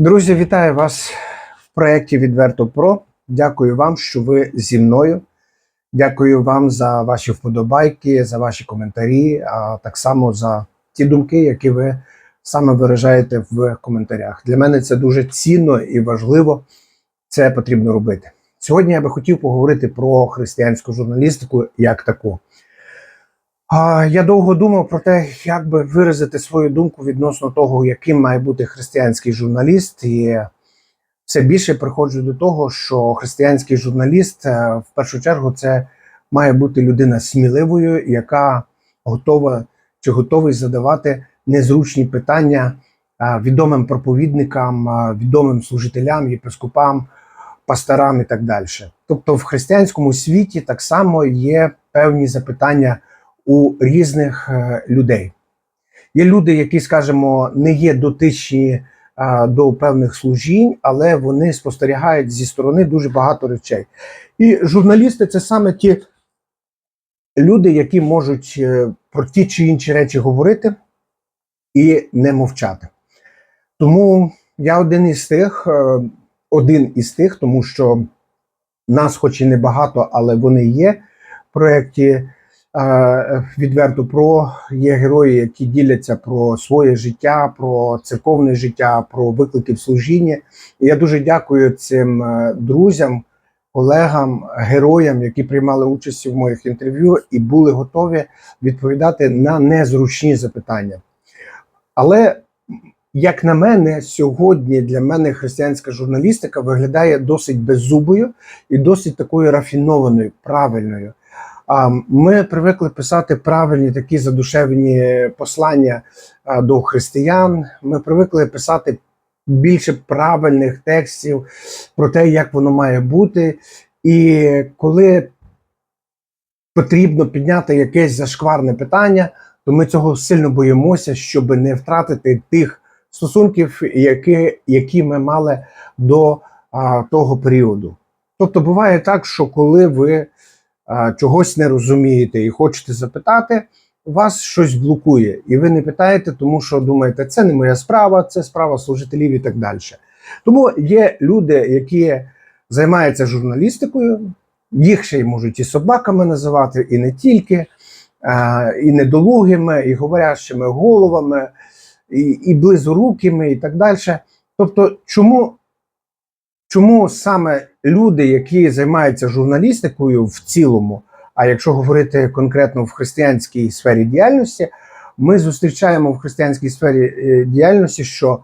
Друзі, вітаю вас в проєкті Відверто Про. Дякую вам, що ви зі мною. Дякую вам за ваші вподобайки, за ваші коментарі, а так само за ті думки, які ви саме виражаєте в коментарях. Для мене це дуже цінно і важливо. Це потрібно робити. Сьогодні я би хотів поговорити про християнську журналістику як таку. Я довго думав про те, як би виразити свою думку відносно того, яким має бути християнський журналіст, і все більше приходжу до того, що християнський журналіст е, в першу чергу це має бути людина сміливою, яка готова чи готовий задавати незручні питання е, відомим проповідникам, е, відомим служителям, єпископам, пасторам і так далі. Тобто в християнському світі так само є певні запитання у різних е, людей. Є люди, які, скажімо, не є дотичні а, до певних служінь, але вони спостерігають зі сторони дуже багато речей. І журналісти це саме ті люди, які можуть е, про ті чи інші речі говорити і не мовчати. Тому я один із тих, е, один із тих, тому що нас, хоч і не багато, але вони є в проєкті. Е, Відверто про є герої, які діляться про своє життя, про церковне життя, про виклики в служінні. І я дуже дякую цим е, друзям, колегам, героям, які приймали участь в моїх інтерв'ю і були готові відповідати на незручні запитання. Але, як на мене, сьогодні для мене християнська журналістика виглядає досить беззубою і досить такою рафінованою, правильною. Ми привикли писати правильні такі задушевні послання до християн. Ми привикли писати більше правильних текстів про те, як воно має бути. І коли потрібно підняти якесь зашкварне питання, то ми цього сильно боїмося, щоб не втратити тих стосунків, які, які ми мали до а, того періоду. Тобто буває так, що коли ви чогось не розумієте і хочете запитати, вас щось блокує, і ви не питаєте, тому що думаєте, це не моя справа, це справа служителів і так далі. Тому є люди, які займаються журналістикою, їх ще й можуть і собаками називати, і не тільки, і недолугими, і говорящими головами, і, і близорукими, і так далі. Тобто, чому Чому саме люди, які займаються журналістикою в цілому, а якщо говорити конкретно в християнській сфері діяльності, ми зустрічаємо в християнській сфері е, діяльності, що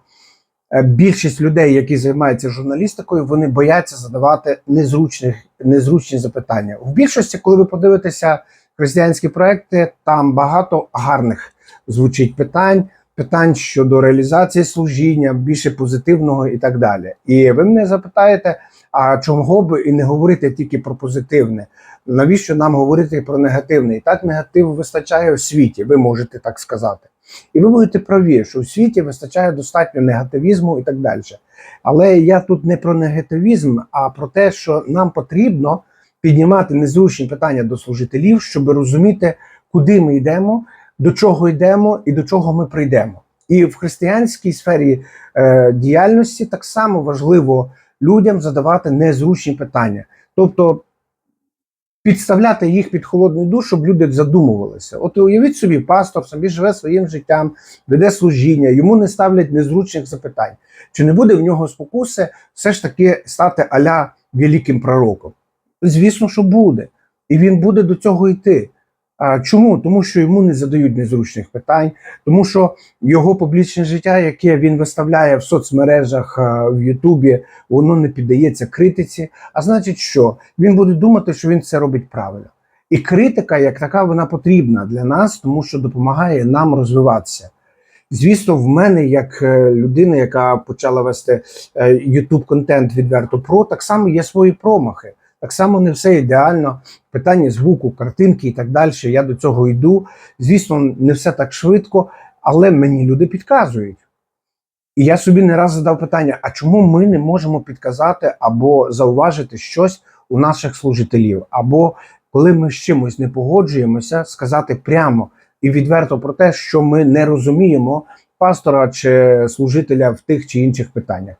е, більшість людей, які займаються журналістикою, вони бояться задавати незручних, незручні запитання. В більшості, коли ви подивитеся християнські проекти, там багато гарних звучить питань питань щодо реалізації служіння, більше позитивного і так далі. І ви мене запитаєте, а чого б і не говорити тільки про позитивне? Навіщо нам говорити про негативне? І так негативу вистачає у світі, ви можете так сказати. І ви будете праві, що у світі вистачає достатньо негативізму і так далі. Але я тут не про негативізм, а про те, що нам потрібно піднімати незручні питання до служителів, щоб розуміти, куди ми йдемо, до чого йдемо і до чого ми прийдемо. І в християнській сфері е, діяльності так само важливо людям задавати незручні питання, тобто підставляти їх під холодний душ, щоб люди задумувалися. От уявіть собі, пастор собі живе своїм життям, веде служіння, йому не ставлять незручних запитань. Чи не буде в нього спокуси все ж таки стати аля великим пророком? Звісно, що буде, і він буде до цього йти. А чому? Тому що йому не задають незручних питань, тому що його публічне життя, яке він виставляє в соцмережах в Ютубі, воно не піддається критиці. А значить, що він буде думати, що він це робить правильно. І критика, як така, вона потрібна для нас, тому що допомагає нам розвиватися. Звісно, в мене, як е, людина, яка почала вести youtube контент відверто про, так само є свої промахи. Так само не все ідеально. Питання звуку, картинки і так далі. Я до цього йду. Звісно, не все так швидко, але мені люди підказують. І я собі не раз задав питання: а чому ми не можемо підказати або зауважити щось у наших служителів? Або коли ми з чимось не погоджуємося, сказати прямо і відверто про те, що ми не розуміємо пастора чи служителя в тих чи інших питаннях.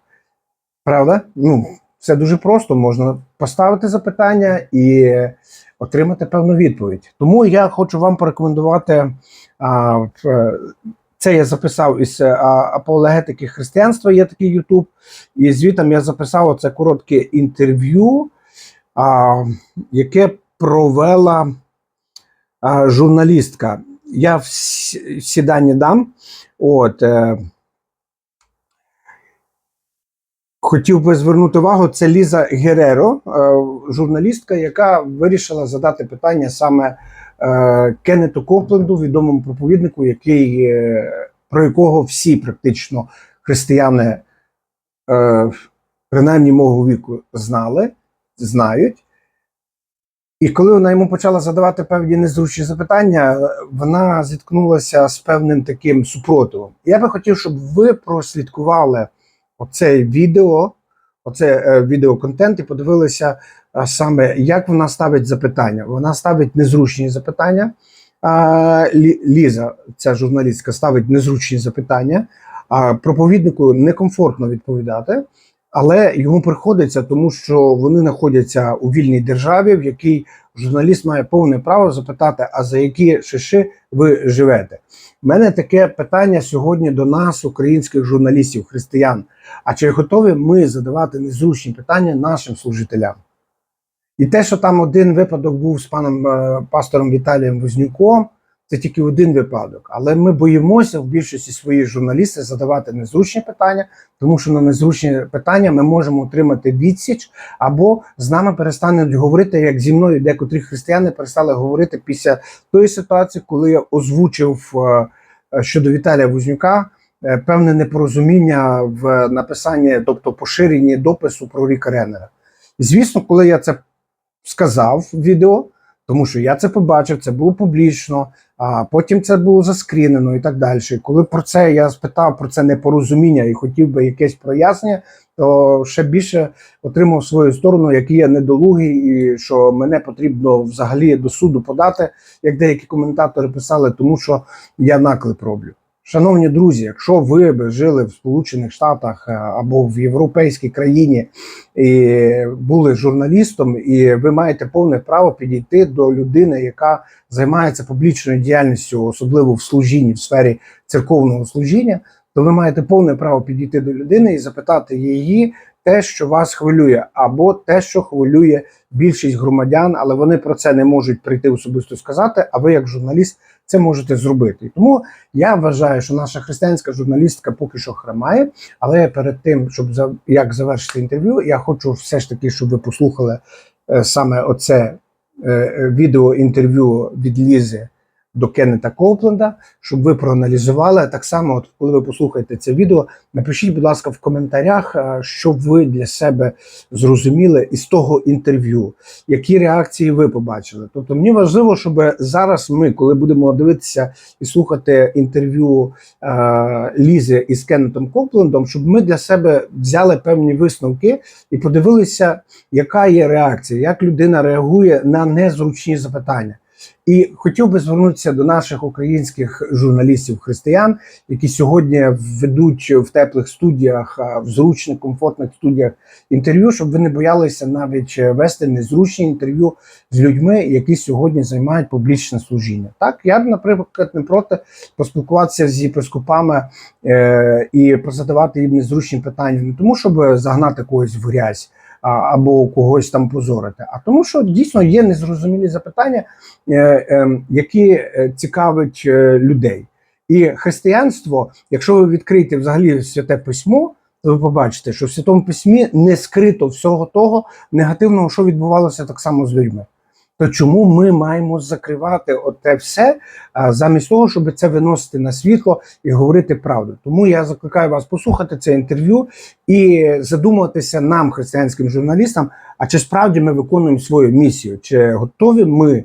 Правда? Ну, все дуже просто. Можна поставити запитання і отримати певну відповідь. Тому я хочу вам порекомендувати. А, це я записав із е, а, апологетики християнства. Є такий Ютуб. І звітом я записав оце коротке інтерв'ю, а, яке провела а, журналістка. Я всі, всі дані дам. От, е, хотів би звернути увагу, це Ліза Гереро, е, журналістка, яка вирішила задати питання саме е, Кеннету Копленду, відомому проповіднику, який, е, про якого всі практично християни, принаймні мого віку, знали, знають. І коли вона йому почала задавати певні незручні запитання, вона зіткнулася з певним таким супротивом. Я би хотів, щоб ви прослідкували оце відео, оце е, відеоконтент і подивилися саме, як вона ставить запитання. Вона ставить незручні запитання. Лі- Ліза, ця журналістка, ставить незручні запитання. А проповіднику некомфортно відповідати, але йому приходиться, тому що вони знаходяться у вільній державі, в якій журналіст має повне право запитати, а за які шиши ви живете. У мене таке питання сьогодні до нас, українських журналістів, християн. А чи готові ми задавати незручні питання нашим служителям? І те, що там один випадок був з паном е, пастором Віталієм Вознюком, це тільки один випадок. Але ми боїмося в більшості своїх журналістів задавати незручні питання, тому що на незручні питання ми можемо отримати відсіч, або з нами перестануть говорити, як зі мною декотрі християни перестали говорити після тої ситуації, коли я озвучив е, е, щодо Віталія Вознюка е, певне непорозуміння в написанні, тобто поширенні допису про Ріка Реннера. І, звісно, коли я це сказав в відео, тому що я це побачив, це було публічно, а потім це було заскрінено і так далі. Коли про це я спитав про це непорозуміння і хотів би якесь прояснення, то ще більше отримав свою сторону, які я недолугий, і що мене потрібно взагалі до суду подати, як деякі коментатори писали, тому що я наклеп роблю. Шановні друзі, якщо ви би жили в Сполучених Штатах е, або в європейській країні і були журналістом, і ви маєте повне право підійти до людини, яка займається публічною діяльністю, особливо в служінні, в сфері церковного служіння, то ви маєте повне право підійти до людини і запитати її те, що вас хвилює, або те, що хвилює більшість громадян, але вони про це не можуть прийти особисто сказати. А ви, як журналіст, це можете зробити. Тому я вважаю, що наша християнська журналістка поки що хромає. Але перед тим, щоб як завершити інтерв'ю, я хочу все ж таки, щоб ви послухали е, саме оце е, е, відео інтерв'ю від Лізи до Кеннета Коупленда, щоб ви проаналізували. Так само, от коли ви послухаєте це відео, напишіть, будь ласка, в коментарях, е, що ви для себе зрозуміли із того інтерв'ю, які реакції ви побачили. Тобто, мені важливо, щоб зараз ми, коли будемо дивитися і слухати інтерв'ю е, Лізи із Кеннетом Коплендом, щоб ми для себе взяли певні висновки і подивилися, яка є реакція, як людина реагує на незручні запитання. І хотів би звернутися до наших українських журналістів-християн, які сьогодні ведуть в теплих студіях, в зручних, комфортних студіях інтерв'ю, щоб ви не боялися навіть вести незручні інтерв'ю з людьми, які сьогодні займають публічне служіння. Так, я, наприклад, не проти поспілкуватися з єпископами е, і позадавати їм незручні питання, не тому, щоб загнати когось в грязь. Або когось там позорити, а тому, що дійсно є незрозумілі запитання, е, е, які е, цікавить е, людей. І християнство, якщо ви відкриєте взагалі святе письмо, то ви побачите, що в святому письмі не скрито всього того негативного, що відбувалося так само з людьми. То чому ми маємо закривати оте все замість того, щоб це виносити на світло і говорити правду? Тому я закликаю вас послухати це інтерв'ю і задуматися нам, християнським журналістам, а чи справді ми виконуємо свою місію, чи готові ми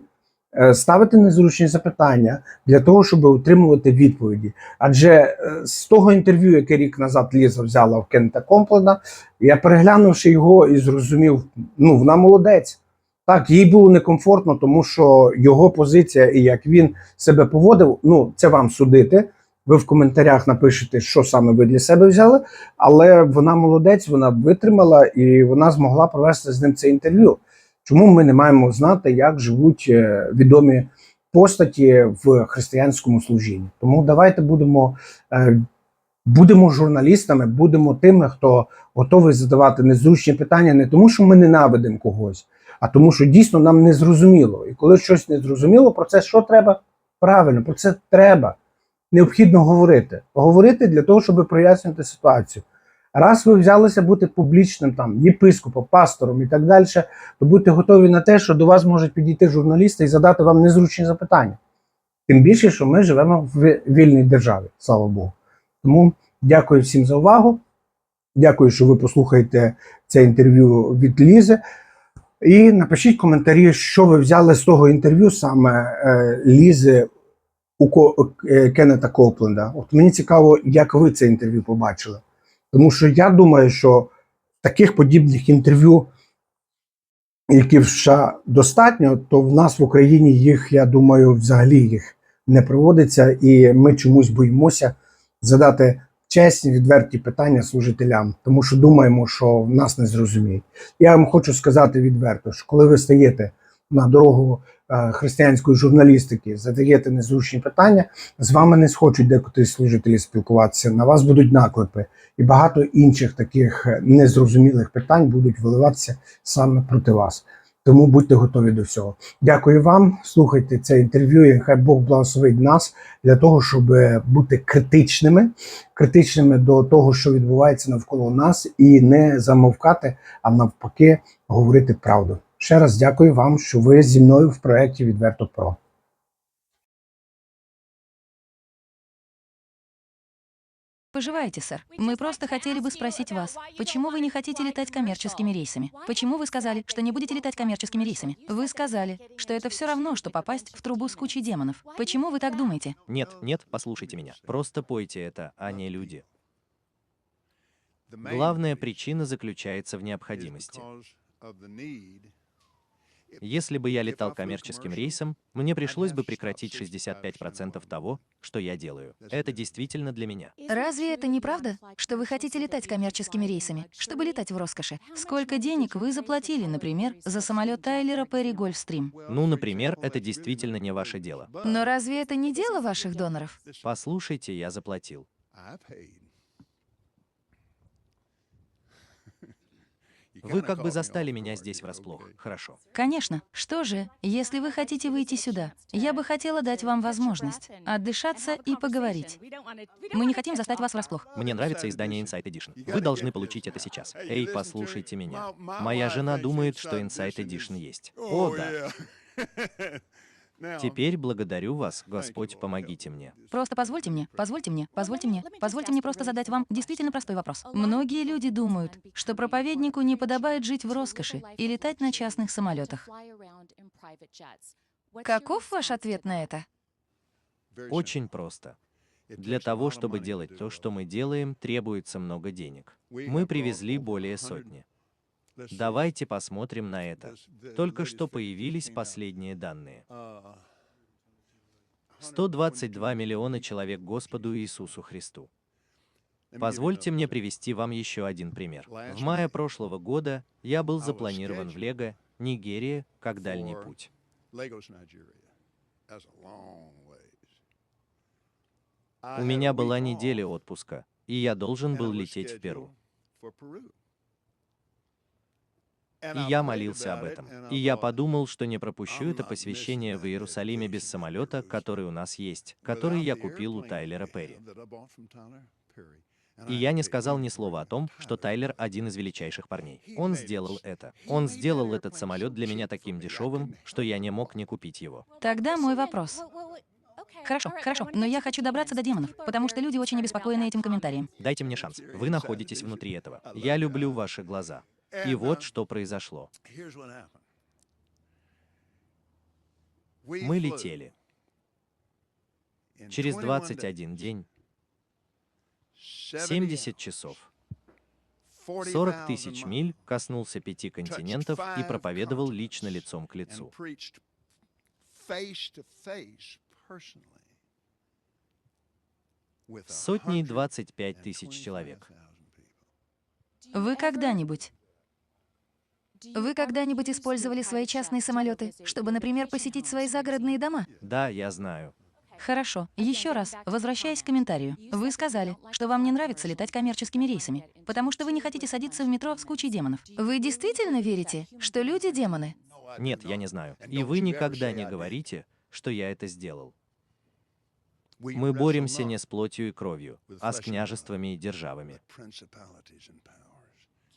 е, ставити незручні запитання для того, щоб отримувати відповіді. Адже е, з того інтерв'ю, яке рік назад Ліза взяла в Кента Комплена, я переглянувши його і зрозумів, ну вона молодець. Так, їй було некомфортно, тому що його позиція і як він себе поводив, ну це вам судити. Ви в коментарях напишете, що саме ви для себе взяли, але вона молодець, вона витримала і вона змогла провести з ним це інтерв'ю. Чому ми не маємо знати, як живуть е, відомі постаті в християнському служінні? Тому давайте будемо, е, будемо журналістами, будемо тими, хто готовий задавати незручні питання, не тому, що ми ненавидимо когось, а тому, що дійсно нам не зрозуміло. І коли щось не зрозуміло, про це що треба? Правильно, про це треба. Необхідно говорити. Говорити для того, щоб прояснювати ситуацію. Раз ви взялися бути публічним там єпископом, пастором і так далі, то будьте готові на те, що до вас можуть підійти журналісти і задати вам незручні запитання. Тим більше, що ми живемо в вільній державі, слава Богу. Тому дякую всім за увагу. Дякую, що ви послухаєте це інтерв'ю від Лізи. І напишіть коментарі, що ви взяли з того інтерв'ю саме е, Лізи у Ко- е, Кеннета Копленда. От мені цікаво, як ви це інтерв'ю побачили. Тому що я думаю, що таких подібних інтерв'ю, які в США достатньо, то в нас в Україні їх, я думаю, взагалі їх не проводиться, і ми чомусь боїмося задати чесні, відверті питання служителям, тому що думаємо, що нас не зрозуміють. Я вам хочу сказати відверто, що коли ви стаєте на дорогу е, християнської журналістики, задаєте незручні питання, з вами не схочуть декотрі служителі спілкуватися, на вас будуть наклепи, і багато інших таких е, незрозумілих питань будуть виливатися саме проти вас. Тому будьте готові до всього. Дякую вам. Слухайте це інтерв'ю. і Хай Бог благословить нас для того, щоб е, бути критичними, критичними до того, що відбувається навколо нас, і не замовкати, а навпаки, говорити правду. Ще раз дякую вам, що ви зі мною в проєкті Відверто Про. Поживаете, сэр. Мы просто хотели бы спросить вас, почему вы не хотите летать коммерческими рейсами? Почему вы сказали, что не будете летать коммерческими рейсами? Вы сказали, что это все равно, что попасть в трубу с кучей демонов. Почему вы так думаете? Нет, нет, послушайте меня. Просто пойте это, а не люди. Главная причина заключается в необходимости. Если бы я летал коммерческим рейсом, мне пришлось бы прекратить 65% того, что я делаю. Это действительно для меня. Разве это не правда, что вы хотите летать коммерческими рейсами, чтобы летать в роскоши? Сколько денег вы заплатили, например, за самолет Тайлера Перри Гольфстрим? Ну, например, это действительно не ваше дело. Но разве это не дело ваших доноров? Послушайте, я заплатил. Вы как бы застали меня здесь врасплох. Хорошо. Конечно. Что же, если вы хотите выйти сюда, я бы хотела дать вам возможность отдышаться и поговорить. Мы не хотим застать вас врасплох. Мне нравится издание Insight Edition. Вы должны получить это сейчас. Эй, послушайте меня. Моя жена думает, что Insight Edition есть. О, да. Теперь благодарю вас, Господь, помогите мне. Просто позвольте мне, позвольте мне, позвольте мне, позвольте мне просто задать вам действительно простой вопрос. Многие люди думают, что проповеднику не подобает жить в роскоши и летать на частных самолетах. Каков ваш ответ на это? Очень просто. Для того, чтобы делать то, что мы делаем, требуется много денег. Мы привезли более сотни. Давайте посмотрим на это. Только что появились последние данные. 122 миллиона человек Господу Иисусу Христу. Позвольте мне привести вам еще один пример. В мае прошлого года я был запланирован в Лего, Нигерия, как дальний путь. У меня была неделя отпуска, и я должен был лететь в Перу. И я молился об этом. И я подумал, что не пропущу это посвящение в Иерусалиме без самолета, который у нас есть, который я купил у Тайлера Перри. И я не сказал ни слова о том, что Тайлер один из величайших парней. Он сделал это. Он сделал этот самолет для меня таким дешевым, что я не мог не купить его. Тогда мой вопрос. Хорошо, хорошо, но я хочу добраться до демонов, потому что люди очень обеспокоены этим комментарием. Дайте мне шанс. Вы находитесь внутри этого. Я люблю ваши глаза. И вот что произошло. Мы летели. Через 21 день, 70 часов, 40 тысяч миль коснулся пяти континентов и проповедовал лично лицом к лицу. с сотней 25 тысяч человек. Вы когда-нибудь... Вы когда-нибудь использовали свои частные самолеты, чтобы, например, посетить свои загородные дома? Да, я знаю. Хорошо. Еще раз, возвращаясь к комментарию. Вы сказали, что вам не нравится летать коммерческими рейсами, потому что вы не хотите садиться в метро с кучей демонов. Вы действительно верите, что люди — демоны? Нет, я не знаю. И вы никогда не говорите, что я это сделал. Мы боремся не с плотью и кровью, а с княжествами и державами.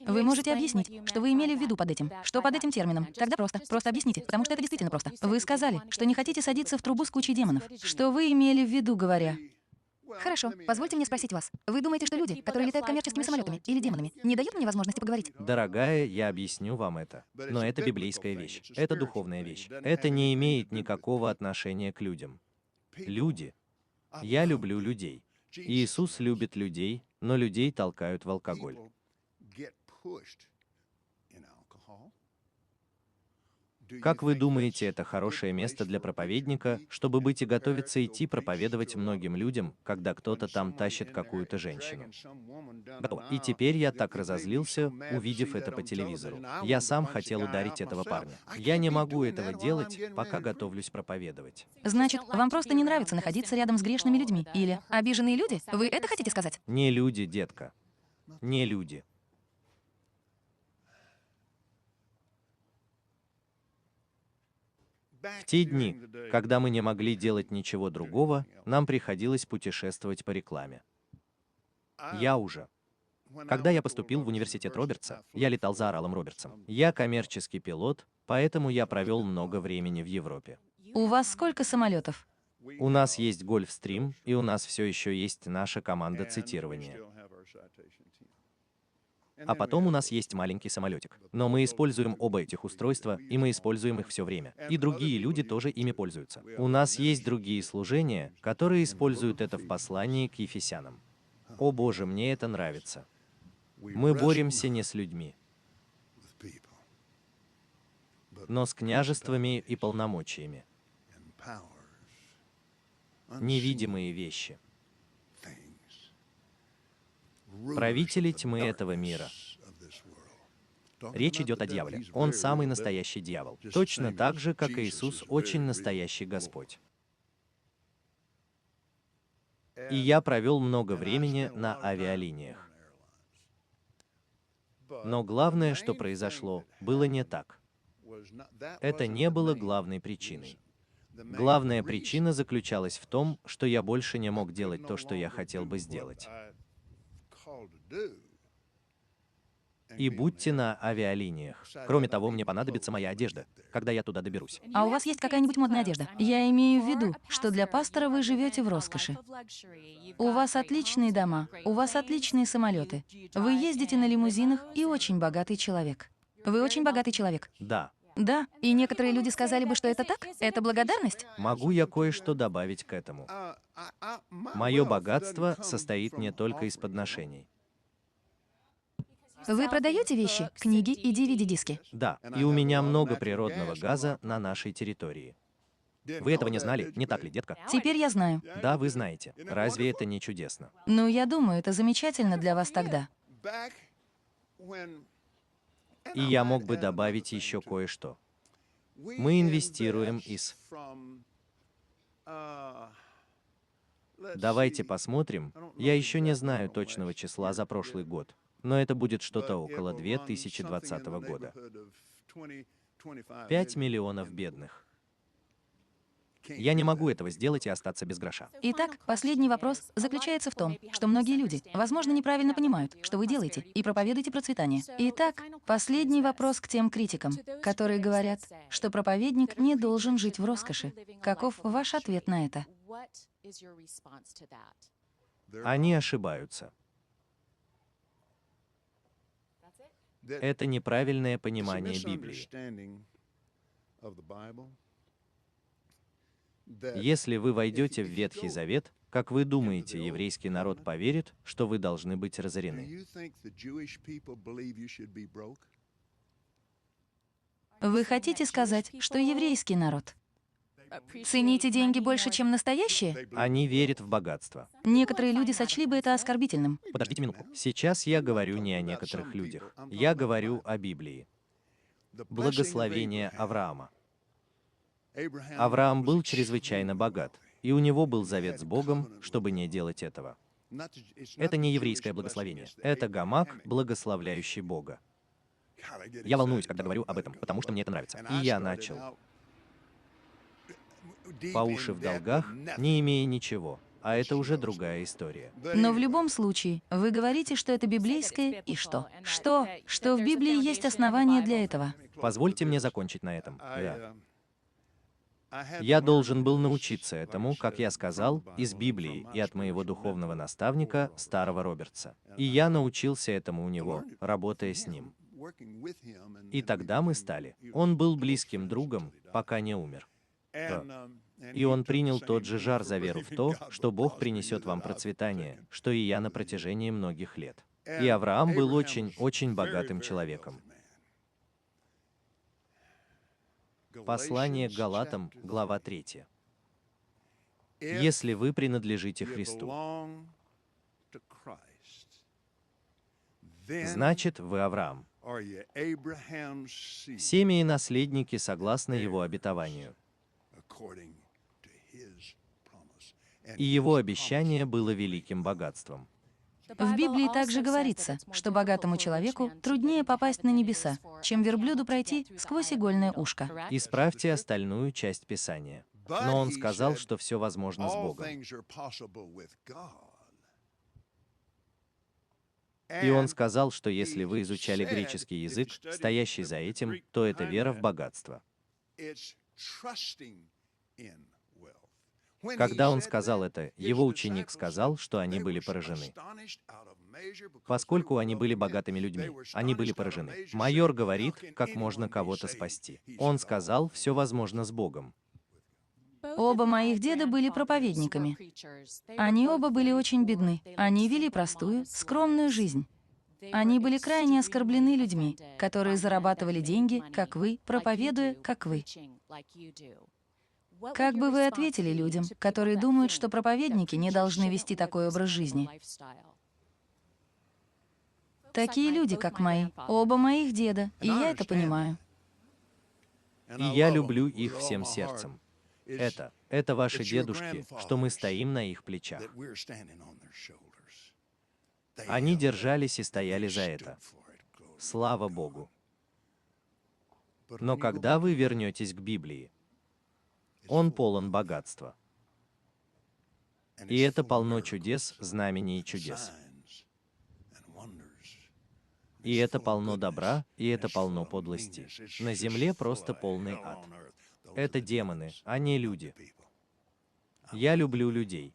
Вы можете объяснить, что вы имели в виду под этим? Что под этим термином? Тогда просто. Просто объясните, потому что это действительно просто. Вы сказали, что не хотите садиться в трубу с кучей демонов. Что вы имели в виду, говоря? Хорошо, позвольте мне спросить вас. Вы думаете, что люди, которые летают коммерческими самолетами или демонами, не дают мне возможности поговорить? Дорогая, я объясню вам это. Но это библейская вещь. Это духовная вещь. Это не имеет никакого отношения к людям. Люди. Я люблю людей. Иисус любит людей, но людей толкают в алкоголь. Как вы думаете, это хорошее место для проповедника, чтобы быть и готовиться идти проповедовать многим людям, когда кто-то там тащит какую-то женщину? И теперь я так разозлился, увидев это по телевизору. Я сам хотел ударить этого парня. Я не могу этого делать, пока готовлюсь проповедовать. Значит, вам просто не нравится находиться рядом с грешными людьми? Или обиженные люди? Вы это хотите сказать? Не люди, детка. Не люди. В те дни, когда мы не могли делать ничего другого, нам приходилось путешествовать по рекламе. Я уже. Когда я поступил в университет Робертса, я летал за Оралом Робертсом. Я коммерческий пилот, поэтому я провел много времени в Европе. У вас сколько самолетов? У нас есть Гольфстрим, и у нас все еще есть наша команда цитирования. А потом у нас есть маленький самолетик. Но мы используем оба этих устройства, и мы используем их все время. И другие люди тоже ими пользуются. У нас есть другие служения, которые используют это в послании к Ефесянам. О боже, мне это нравится. Мы боремся не с людьми, но с княжествами и полномочиями. Невидимые вещи. Правители тьмы этого мира. Речь идет о дьяволе. Он самый настоящий дьявол. Точно так же, как Иисус очень настоящий Господь. И я провел много времени на авиалиниях. Но главное, что произошло, было не так. Это не было главной причиной. Главная причина заключалась в том, что я больше не мог делать то, что я хотел бы сделать. И будьте на авиалиниях. Кроме того, мне понадобится моя одежда, когда я туда доберусь. А у вас есть какая-нибудь модная одежда? Я имею в виду, что для пастора вы живете в роскоши. У вас отличные дома, у вас отличные самолеты. Вы ездите на лимузинах и очень богатый человек. Вы очень богатый человек. Да. Да, и некоторые люди сказали бы, что это так? Это благодарность? Могу я кое-что добавить к этому? Мое богатство состоит не только из подношений. Вы продаете вещи, книги и DVD-диски? Да, и у меня много природного газа на нашей территории. Вы этого не знали, не так ли, детка? Теперь я знаю. Да, вы знаете. Разве это не чудесно? Ну, я думаю, это замечательно для вас тогда. И я мог бы добавить еще кое-что. Мы инвестируем из... Давайте посмотрим. Я еще не знаю точного числа за прошлый год, но это будет что-то около 2020 года. 5 миллионов бедных. Я не могу этого сделать и остаться без гроша. Итак, последний вопрос заключается в том, что многие люди, возможно, неправильно понимают, что вы делаете, и проповедуете процветание. Итак, последний вопрос к тем критикам, которые говорят, что проповедник не должен жить в роскоши. Каков ваш ответ на это? Они ошибаются. Это неправильное понимание Библии. Если вы войдете в Ветхий Завет, как вы думаете, еврейский народ поверит, что вы должны быть разорены? Вы хотите сказать, что еврейский народ Цените деньги больше, чем настоящие? Они верят в богатство. Некоторые люди сочли бы это оскорбительным. Подождите минутку. Сейчас я говорю не о некоторых людях. Я говорю о Библии. Благословение Авраама. Авраам был чрезвычайно богат, и у него был завет с Богом, чтобы не делать этого. Это не еврейское благословение. Это гамак, благословляющий Бога. Я волнуюсь, когда говорю об этом, потому что мне это нравится. И я начал по уши в долгах, не имея ничего. А это уже другая история. Но в любом случае, вы говорите, что это библейское, и что? Что? Что в Библии есть основания для этого? Позвольте мне закончить на этом. Да. Я должен был научиться этому, как я сказал, из Библии и от моего духовного наставника, старого Робертса. И я научился этому у него, работая с ним. И тогда мы стали. Он был близким другом, пока не умер. Да. И он принял тот же жар за веру в то, что Бог принесет вам процветание, что и я на протяжении многих лет. И Авраам был очень, очень богатым человеком. Послание к Галатам, глава 3. Если вы принадлежите Христу, значит, вы Авраам. Семьи и наследники согласно его обетованию. И его обещание было великим богатством. В Библии также говорится, что богатому человеку труднее попасть на небеса, чем верблюду пройти сквозь игольное ушко. Исправьте остальную часть Писания. Но он сказал, что все возможно с Богом. И он сказал, что если вы изучали греческий язык, стоящий за этим, то это вера в богатство. Когда он сказал это, его ученик сказал, что они были поражены. Поскольку они были богатыми людьми, они были поражены. Майор говорит, как можно кого-то спасти. Он сказал, все возможно с Богом. Оба моих деда были проповедниками. Они оба были очень бедны. Они вели простую, скромную жизнь. Они были крайне оскорблены людьми, которые зарабатывали деньги, как вы, проповедуя, как вы. Как бы вы ответили людям, которые думают, что проповедники не должны вести такой образ жизни? Такие люди, как мои, оба моих деда, и я это понимаю. И я люблю их всем сердцем. Это, это ваши дедушки, что мы стоим на их плечах. Они держались и стояли за это. Слава Богу. Но когда вы вернетесь к Библии, он полон богатства. И это полно чудес, знамений и чудес. И это полно добра, и это полно подлости. На земле просто полный ад. Это демоны, а не люди. Я люблю людей.